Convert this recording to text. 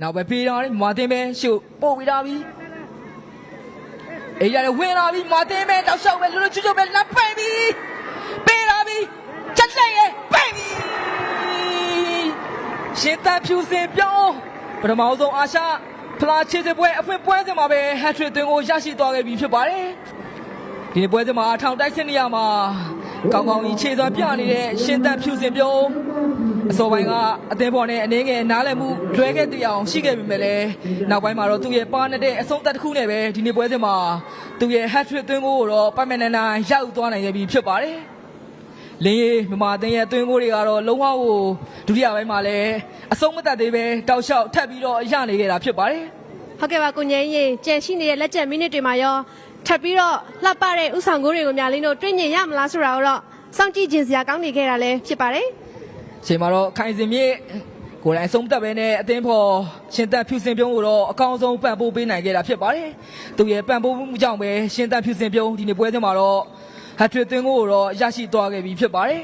နောက်ပဲပေးတော့မာတင်ပဲရှုပ်ပို့ပြီးသားပြီအေးရတယ်ဝင်လာပြီမာတင်ပဲတောက်လျှောက်ပဲလွတ်လွတ်ကျွတ်ကျွတ်ပဲလက်ပိတ်ပြီပေးလာပြီချက်လက်ရဲ့ပိတ်ပြီရှင်တန်ဖြူစင်ပြောင်းပထမဆုံးအာရှဖလားချေစပွဲအဖွင့်ပွဲစဉ်မှာပဲဟက်ထရစ်သွင်းကိုရရှိသွားခဲ့ပြီဖြစ်ပါတယ်ဒီနေ့ပွဲစဉ်မှာထောင်တိုက်စစ်နေရမှာ ကောင်းကောင်းကြီးခြေစွမ်းပြနေတဲ့ရှင်တန်ဖြူစင်ပြောင်းအစောပိုင်းကအသင်းပေါ်နဲ့အနေငယ်နားလည်မှုတွဲခဲ့တဲ့အောင်ရှိခဲ့ပေမဲ့လည်းနောက်ပိုင်းမှာတော့သူ့ရဲ့ပါနေတဲ့အဆုံးသက်တစ်ခုနဲ့ပဲဒီနေ့ပွဲစဉ်မှာသူ့ရဲ့ hat trick သွင်းကိုတော့ပတ်မန်နန်နိုင်ရောက်သွားနိုင်ခဲ့ပြီဖြစ်ပါတယ်။လင်းရီမမအသင်းရဲ့သွင်းကိုတွေကတော့လုံးဝကိုဒုတိယပိုင်းမှာလည်းအဆုံးမသက်သေးပဲတောက်လျှောက်ထပ်ပြီးတော့ရနေခဲ့တာဖြစ်ပါတယ်။ ဟုတ်ကဲ့ပါကိုငယ်ကြီးကြံရှိနေတဲ့လက်ကျန်မိနစ်တွေမှာရောထပ်ပြီးတော့လှပတဲ့ဥဆောင်ကိုတွေကိုများလင်းတို့တွေ့မြင်ရမလားဆိုတာကိုတော့စောင့်ကြည့်ခြင်းစရာကောင်းနေခဲ့တာလည်းဖြစ်ပါတယ်ချိန်မှာတော့ခိုင်စင်မြေကိုယ်တိုင်ဆုံးသက်ပဲနဲ့အသင်းဖော်ရှင်သက်ဖြူစင်ပြုံးကိုတော့အကောင်းဆုံးပံ့ပိုးပေးနိုင်ခဲ့တာဖြစ်ပါတယ်။သူရဲ့ပံ့ပိုးမှုကြောင့်ပဲရှင်သက်ဖြူစင်ပြုံးဒီနေ့ပွဲစဉ်မှာတော့ဟတ်ထရစ်သွင်းကိုတော့ရရှိသွားခဲ့ပြီဖြစ်ပါတယ်